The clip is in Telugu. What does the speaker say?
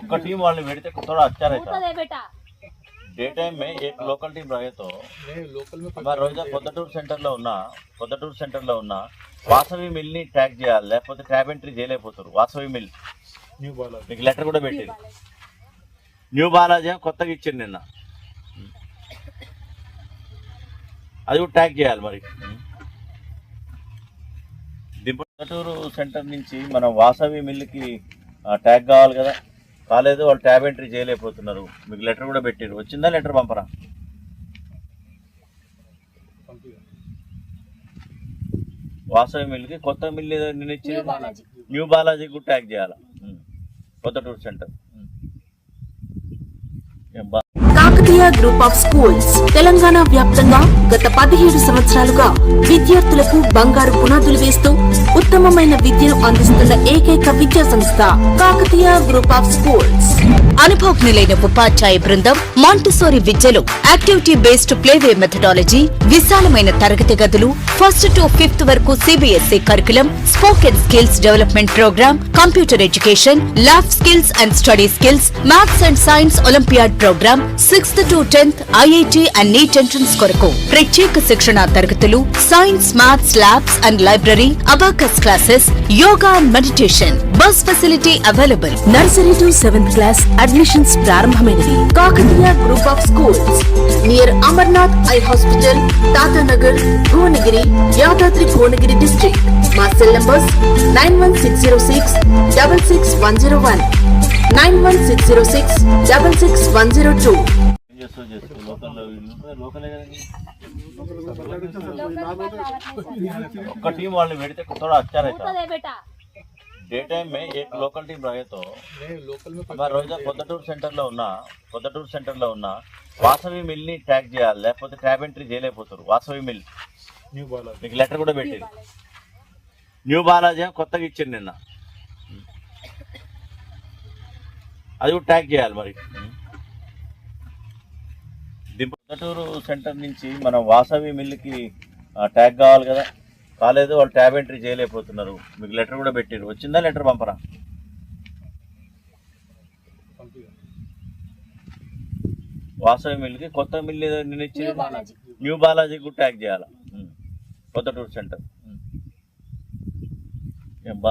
ఒక్క టీం వాళ్ళని పెడితే थोड़ा अच्छा అయితే డే టైం మే లోకల్ టీం రాయతో మరి రోజా పొద్దుటూరు సెంటర్లో ఉన్నా పొద్దుటూరు సెంటర్లో ఉన్నా వాసవి మిల్ని ట్రాక్ చేయాలి లేకపోతే ట్యాబ్ ఎంట్రీ చేయలేకపోతారు వాసవి మిల్. మీకు లెటర్ కూడా పెట్టింది న్యూ బాలాజీ కొత్తగా ఇచ్చింది నిన్న. అది కూడా ట్యాగ్ చేయాలి మరి. దింపటూరు సెంటర్ నుంచి మనం వాసవి మిల్లుకి ట్యాగ్ కావాలి కదా. కాలేదు వాళ్ళు ట్యాబ్ ఎంట్రీ చేయలేకపోతున్నారు. మీకు లెటర్ కూడా పెట్టారు. వచ్చిందా లెటర్ పంపరా? వాసవి మిల్లుకి కొత్త మిల్ ఏదో నిన్న ఇచ్చింది బాలాజీ. న్యూ బాలాజీ కూడా ట్యాగ్ చేయాలి? సెంటర్. ఏం బా Kakatiya group of schools Telangana వ్యాప్తంగా గత పదిహేడు సంవత్సరాలుగా విద్యార్థులకు బంగారు పునాదులు వేస్తూ ఉత్తమమైన విద్యను అందిస్తున్న ఏకైక విద్యా సంస్థ కాకతీయ గ్రూప్ ఆఫ్ స్కూల్స్ అనుభవజ్ఞులైన ఉపాధ్యాయ బృందం మాంటిసోరి విద్యలో యాక్టివిటీ బేస్డ్ ప్లేవే మెథడాలజీ విశాలమైన తరగతి గదులు ఫస్ట్ టు ఫిఫ్త్ వరకు CBSE curriculum spoken skills development programme computer education lab skills and study skills maths and science olympiad programme sixth to tenth IIT and NEET entrance కొరకు ప్రత్యేక శిక్షణ తరగతులు science maths labs and library abacus classes yoga and meditation bus facility available nursery to seventh class admissions ప్రారంభమైనది Kakatiya group of schools near Amarnath eye hospital Tatanagar Bhuvanagiri Yadadri Bhuvanagiri district మా cell numbers nine one six zero six double six one zero one nine one six zero six double six one zero two చేస్తో చేస్తో లోకల్లో లోకలే ఒక్క టీం వాళ్ళని పెడితే थोड़ा अच्छा रहता डे टाइम में एक लोकल टीम रहे तो మరి రోజు పొద్దుటూరు సెంటర్లో ఉన్నా పొద్దుటూరు సెంటర్లో ఉన్న వాసవి మిల్ని ట్రాక్ చేయాలి లేకపోతే ట్యాబ్ ఎంట్రీ చేయలేకపోతారు. వాసవి మిల్. మీకు లెటర్ కూడా పెట్టింది న్యూ బాలాజీ కొత్తగా ఇచ్చింది నిన్న. అది కూడా ట్రాక్ చేయాలి మరి. పొద్దుటూరు సెంటర్ నుంచి మనం వాసవి మిల్లుకి ట్యాగ్ కావాలి కదా. కాలేదు వాళ్ళు ట్యాబ్ ఎంట్రీ చేయలేకపోతున్నారు. మీకు లెటర్ కూడా పెట్టారు. వచ్చిందా లెటర్ పంపరా? వాసవి మిల్లుకి కొత్త మిల్ ఏదో నిన్న ఇచ్చింది బాలాజీ. న్యూ బాలాజీ కూడా ట్యాగ్ చేయాలి? పొద్దుటూరు సెంటర్.